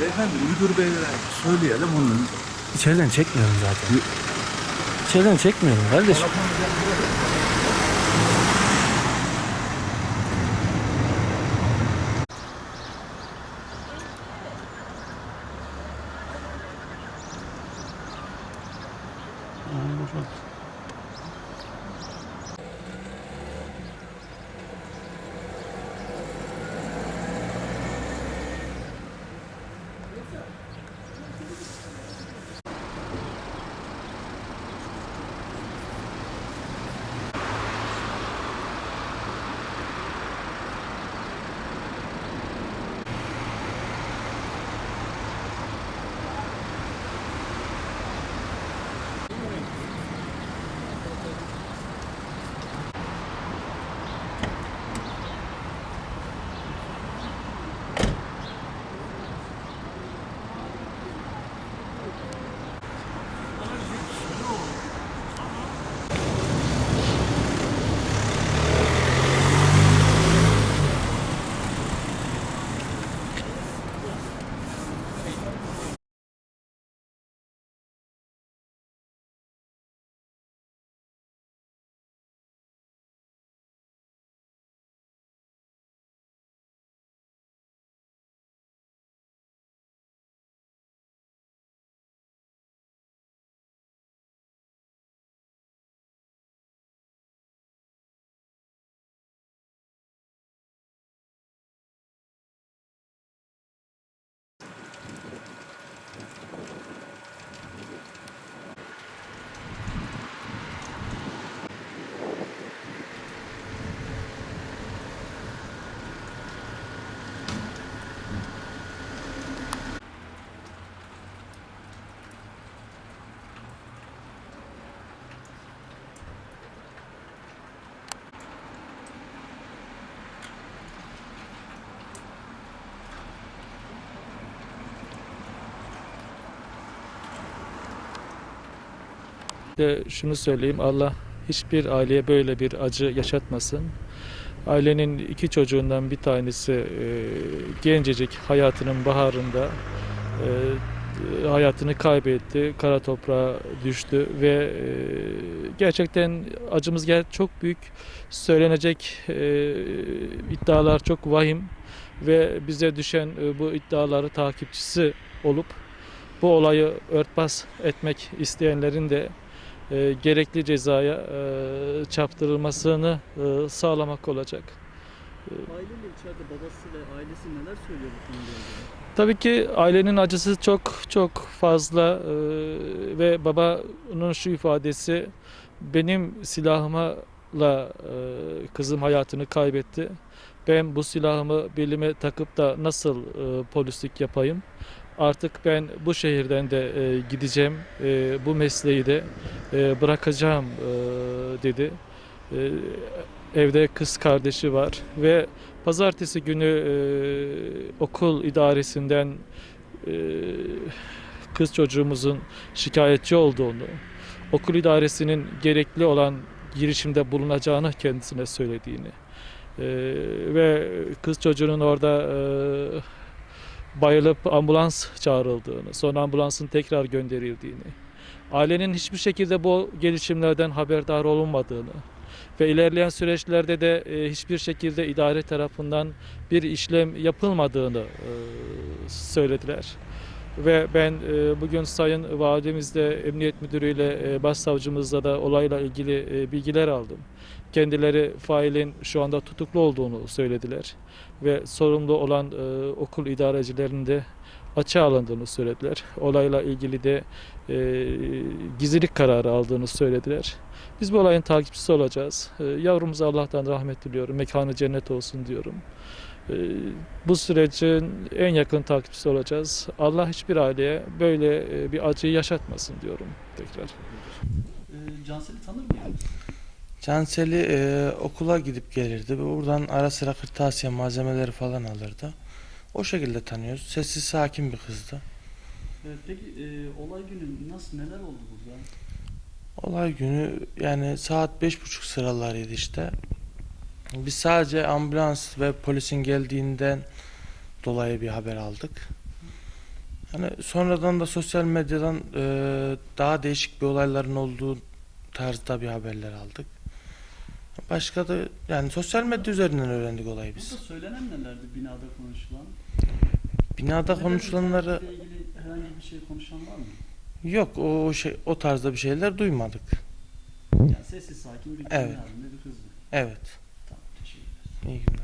Beyefendi müdür beylere söyleyelim onun. İçeriden çekmiyorum zaten. İçeriden çekmiyorum kardeşim. De şunu söyleyeyim Allah hiçbir aileye böyle bir acı yaşatmasın. Ailenin iki çocuğundan bir tanesi e, gencecik hayatının baharında e, hayatını kaybetti, kara toprağa düştü ve e, gerçekten acımız ger çok büyük. Söylenecek e, iddialar çok vahim ve bize düşen e, bu iddiaları takipçisi olup bu olayı örtbas etmek isteyenlerin de e, gerekli cezaya e, çarptırılmasını e, sağlamak olacak. Aileyle içeride babası ve ailesi neler söylüyor bu ilgili? Tabii ki ailenin acısı çok çok fazla e, ve babanın şu ifadesi benim silahımla e, kızım hayatını kaybetti. Ben bu silahımı belime takıp da nasıl e, polislik yapayım? Artık ben bu şehirden de e, gideceğim. E, bu mesleği de e, bırakacağım e, dedi. E, evde kız kardeşi var ve pazartesi günü e, okul idaresinden e, kız çocuğumuzun şikayetçi olduğunu, okul idaresinin gerekli olan girişimde bulunacağını kendisine söylediğini e, ve kız çocuğunun orada e, bayılıp ambulans çağrıldığını, sonra ambulansın tekrar gönderildiğini, ailenin hiçbir şekilde bu gelişimlerden haberdar olunmadığını ve ilerleyen süreçlerde de e, hiçbir şekilde idare tarafından bir işlem yapılmadığını e, söylediler. Ve ben e, bugün Sayın Valimizle, Emniyet Müdürüyle, e, Başsavcımızla da olayla ilgili e, bilgiler aldım. Kendileri failin şu anda tutuklu olduğunu söylediler. Ve sorumlu olan okul idarecilerinin de açığa alındığını söylediler. Olayla ilgili de gizlilik kararı aldığını söylediler. Biz bu olayın takipçisi olacağız. E, yavrumuza Allah'tan rahmet diliyorum. Mekanı cennet olsun diyorum. E, bu sürecin en yakın takipçisi olacağız. Allah hiçbir aileye böyle e, bir acıyı yaşatmasın diyorum tekrar. Ee, Cansel'i tanır mıydınız? Canseli e, okula gidip gelirdi. Buradan ara sıra kırtasiye malzemeleri falan alırdı. O şekilde tanıyoruz. Sessiz sakin bir kızdı. Evet, peki e, olay günü nasıl neler oldu burada? Olay günü yani saat beş buçuk sıralarıydı işte. Biz sadece ambulans ve polisin geldiğinden dolayı bir haber aldık. Hani sonradan da sosyal medyadan e, daha değişik bir olayların olduğu tarzda bir haberler aldık. Başka da yani sosyal medya üzerinden öğrendik olayı biz. Burada söylenen nelerdi binada konuşulan? Binada konuşulanları ilgili herhangi bir şey konuşan var mı? yok o şey o tarzda bir şeyler duymadık. Yani sessiz sakin bir Evet. halinde bir kızdı. Evet. you can